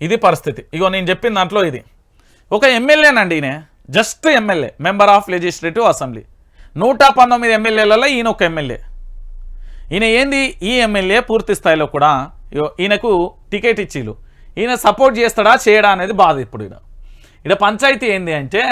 ఇది పరిస్థితి. ఇగో నేను చెప్పిన దాంట్లో ఇది. ఒక ఎమ్మెల్యేనండి ఈయన. Just MLA. Member of legislative assembly నూట పంతొమ్మిది ఎమ్మెల్యేలలో ఈయన ఒక ఎమ్మెల్యే. ఈయన ఏంది? ఈ ఎమ్మెల్యే పూర్తి స్థాయిలో కూడా ఇగో ఈయనకు టికెట్ ఇచ్చిలు ఈయన సపోర్ట్ చేస్తాడా చేయడా అనేది బాధ ఇప్పుడు ఈయన ఇక్కడ పంచాయతీ ఏంది అంటే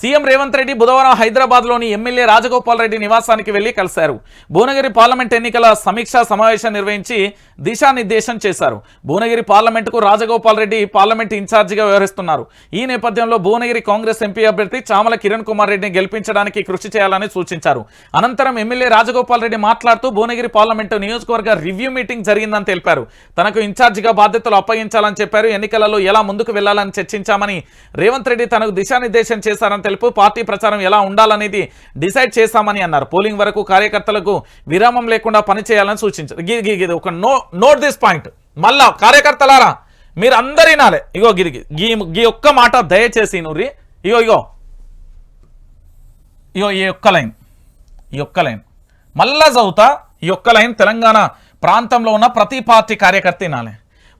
సీఎం రేవంత్ రెడ్డి బుధవారం హైదరాబాద్లోని ఎమ్మెల్యే రాజగోపాల్ రెడ్డి నివాసానికి వెళ్ళి కలిశారు. భువనగిరి పార్లమెంట్ ఎన్నికల సమీక్షా సమావేశం నిర్వహించి దిశానిర్దేశం చేశారు. భువనగిరి పార్లమెంటుకు రాజగోపాల్ రెడ్డి పార్లమెంట్ ఇన్ఛార్జిగా వ్యవహరిస్తున్నారు. ఈ నేపథ్యంలో భువనగిరి కాంగ్రెస్ ఎంపీ అభ్యర్థి చామల కిరణ్ కుమార్ రెడ్డిని గెలిపించడానికి కృషి చేయాలని సూచించారు. అనంతరం ఎమ్మెల్యే రాజగోపాల్ రెడ్డి మాట్లాడుతూ భువనగిరి పార్లమెంటు నియోజకవర్గ రివ్యూ మీటింగ్ జరిగిందని తెలిపారు. తనకు ఇన్ఛార్జిగా బాధ్యతలు అప్పగించాలని చెప్పారు. ఎన్నికలలో ఎలా ముందుకు వెళ్ళాలని చర్చించామని రేవంత్ రెడ్డి తనకు దిశానిర్దేశం చేశారని తెలుపు పార్టీ ప్రచారం ఎలా ఉండాలనేది డిసైడ్ చేస్తామని అన్నారు. పోలింగ్ వరకు కార్యకర్తలకు విరామం లేకుండా పనిచేయాలని సూచించారు. గి గిది ఒక నో నోట్ దిస్ పాయింట్. మళ్ళా కార్యకర్తలారా మీరు అందరు వినాలి. ఇగో గిరి గీ గీ ఒక్క మాట దయచేసి నూరి. ఇగో ఇగో. ఇగో ఈ ఒక్క లైన్. ఈ ఒక్క లైన్. మళ్ళా చదువుతా ఈ ఒక్క లైన్ తెలంగాణ ప్రాంతంలో ఉన్న ప్రతి పార్టీ కార్యకర్త వినాలి.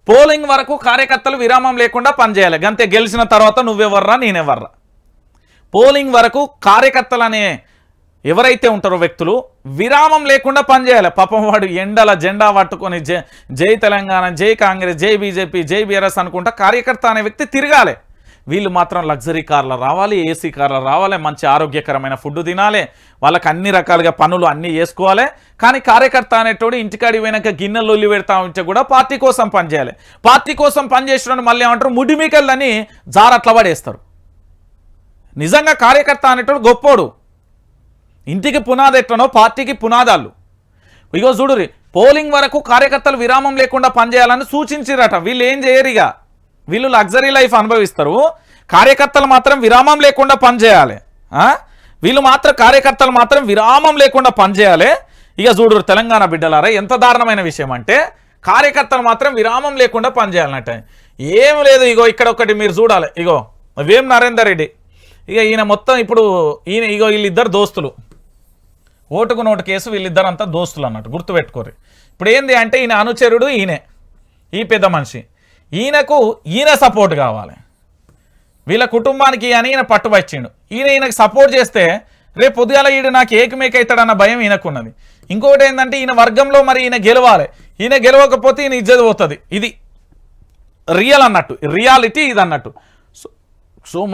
పోలింగ్ వరకు కార్యకర్తలు విరామం లేకుండా పనిచేయాలి. అంతే గెలిచిన తర్వాత నువ్వెవర్రా నేనెవర్రా? పోలింగ్ వరకు కార్యకర్తలు అనే ఎవరైతే ఉంటారో వ్యక్తులు విరామం లేకుండా పనిచేయాలి పాపం వాడు ఎండల జెండా పట్టుకొని జై జై తెలంగాణ జై కాంగ్రెస్ జై బీజేపీ జై బీఆర్ఎస్ అనుకుంటా కార్యకర్త అనే వ్యక్తి తిరగాలి. వీళ్ళు మాత్రం లగ్జరీ కార్లు రావాలి ఏసీ కార్లు రావాలి మంచి ఆరోగ్యకరమైన ఫుడ్ తినాలి వాళ్ళకి అన్ని రకాలుగా పనులు అన్నీ చేసుకోవాలి. కానీ కార్యకర్త అనేటోడు ఇంటికాడి పోయినాక గిన్నెలు ఒల్లి పెడతా ఉంటే కూడా పార్టీ కోసం పనిచేయాలి పార్టీ కోసం పనిచేసిన మళ్ళీ ఏమంటారు? ముడిమికల్ని జారట్ల పడేస్తారు. నిజంగా కార్యకర్త అనేటోడు గొప్పోడు. ఇంటికి పునాది ఎట్లనో పార్టీకి పునాదాలు. ఇగో చూడురి పోలింగ్ వరకు కార్యకర్తలు విరామం లేకుండా పనిచేయాలని సూచించిరట. వీళ్ళు ఏం చేయరు ఇక వీళ్ళు లగ్జరీ లైఫ్ అనుభవిస్తారు. కార్యకర్తలు మాత్రం విరామం లేకుండా పనిచేయాలి. వీళ్ళు మాత్రం కార్యకర్తలు మాత్రం విరామం లేకుండా పనిచేయాలి. ఇక చూడురు తెలంగాణ బిడ్డలారా ఎంత దారుణమైన విషయం అంటే కార్యకర్తలు మాత్రం విరామం లేకుండా పనిచేయాలన్నట్టు. ఏం లేదు ఇగో ఇక్కడ ఒకటి మీరు చూడాలి. ఇగో వేం నరేందర్ రెడ్డి. ఇక ఈయన మొత్తం ఇప్పుడు ఈయన ఇగో వీళ్ళిద్దరు దోస్తులు. ఓటుకు నోటు కేసు వీళ్ళిద్దరంతా దోస్తులు అన్నట్టు గుర్తుపెట్టుకోరు ఇప్పుడు ఏంది అంటే ఈయన అనుచరుడు ఈయనే ఈ పెద్ద మనిషి. ఈయనకు ఈయన సపోర్ట్ కావాలి. వీళ్ళ కుటుంబానికి అని ఈయన పట్టుబచ్చిండు ఈయన ఈయనకు సపోర్ట్ చేస్తే రేపు పొద్దుగాల ఈడు నాకు ఏకమేక అవుతాడన్న భయం ఈయనకున్నది. ఇంకొకటి ఏంటంటే ఈయన వర్గంలో మరి ఈయన గెలవాలి. ఈయన గెలవకపోతే ఈయన ఇజ్జది పోతుంది. ఇది రియల్ అన్నట్టు రియాలిటీ ఇది అన్నట్టు సో